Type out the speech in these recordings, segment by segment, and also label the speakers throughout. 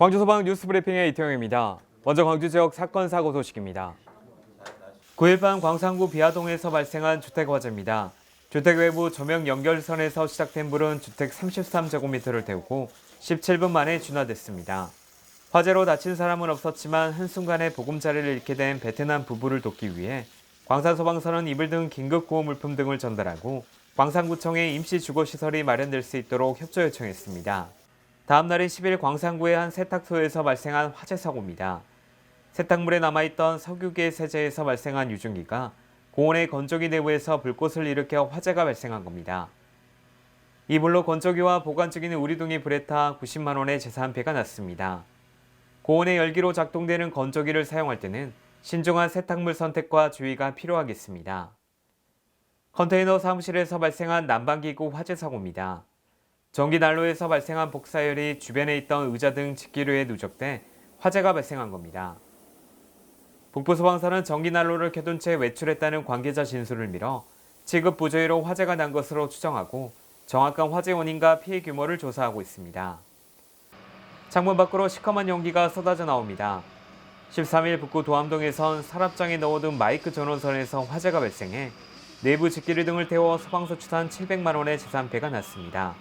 Speaker 1: 광주 소방 뉴스 브리핑의 이태영입니다. 먼저 광주 지역 사건 사고 소식입니다. 9일 밤 광산구 비아동에서 발생한 주택 화재입니다. 주택 외부 조명 연결선에서 시작된 불은 주택 33제곱미터를 태우고 17분 만에 진화됐습니다. 화재로 다친 사람은 없었지만 한순간에 보금자리를 잃게 된 베트남 부부를 돕기 위해 광산소방서는 이불 등 긴급 구호 물품 등을 전달하고 광산구청에 임시 주거시설이 마련될 수 있도록 협조 요청했습니다. 다음 날인 10일 광산구의 한 세탁소에서 발생한 화재 사고입니다. 세탁물에 남아있던 석유계 세제에서 발생한 유증기가 공원의 건조기 내부에서 불꽃을 일으켜 화재가 발생한 겁니다. 이 불로 건조기와 보관 중인 우리둥이 불에 타 90만 원의 재산 피해가 났습니다. 고온의 열기로 작동되는 건조기를 사용할 때는 신중한 세탁물 선택과 주의가 필요하겠습니다. 컨테이너 사무실에서 발생한 난방기구 화재 사고입니다. 전기 난로에서 발생한 복사열이 주변에 있던 의자 등 직기류에 누적돼 화재가 발생한 겁니다. 북부 소방서는 전기 난로를 켜둔 채 외출했다는 관계자 진술을 밀어 지급 부조의로 화재가 난 것으로 추정하고 정확한 화재 원인과 피해 규모를 조사하고 있습니다. 창문 밖으로 시커먼 연기가 쏟아져 나옵니다. 13일 북구 도암동에선 서랍장에 넣어둔 마이크 전원선에서 화재가 발생해 내부 직기류 등을 태워 소방서 추산 700만 원의 재산 피해가 났습니다.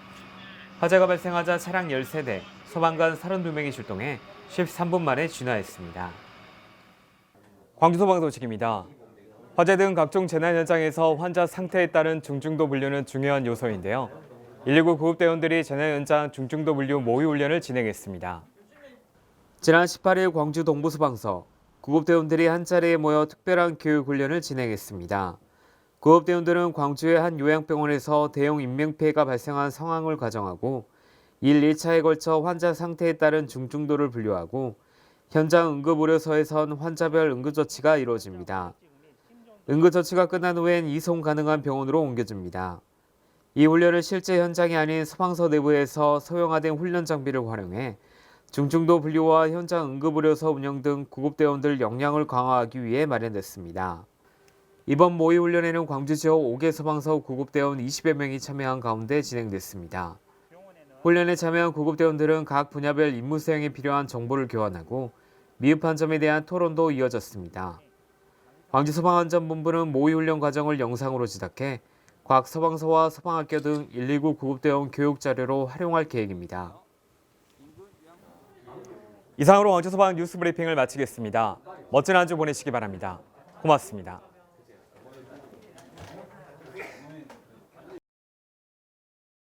Speaker 1: 화재가 발생하자 차량 13대, 소방관 32명이 출동해 13분 만에 진화했습니다. 광주소방 소식입니다. 화재 등 각종 재난 현장에서 환자 상태에 따른 중증도 분류는 중요한 요소인데요. 119 구급대원들이 재난 현장 중증도 분류 모의 훈련을 진행했습니다. 지난 18일 광주 동부소방서 구급대원들이 한 자리에 모여 특별한 교육 훈련을 진행했습니다. 구급대원들은 광주의 한 요양병원에서 대형 인명피해가 발생한 상황을 가정하고 1, 2차에 걸쳐 환자 상태에 따른 중증도를 분류하고 현장 응급의료소에선 환자별 응급조치가 이루어집니다. 응급조치가 끝난 후엔 이송 가능한 병원으로 옮겨집니다. 이 훈련을 실제 현장이 아닌 소방서 내부에서 소형화된 훈련 장비를 활용해 중증도 분류와 현장 응급의료소 운영 등 구급대원들 역량을 강화하기 위해 마련됐습니다. 이번 모의 훈련에는 광주 지역 5개 소방서 구급대원 20여 명이 참여한 가운데 진행됐습니다. 훈련에 참여한 구급대원들은 각 분야별 임무 수행에 필요한 정보를 교환하고 미흡한 점에 대한 토론도 이어졌습니다. 광주소방안전본부는 모의 훈련 과정을 영상으로 제작해 각 소방서와 소방학교 등 119 구급대원 교육 자료로 활용할 계획입니다. 이상으로 광주소방 뉴스 브리핑을 마치겠습니다. 멋진 한 주 보내시기 바랍니다. 고맙습니다.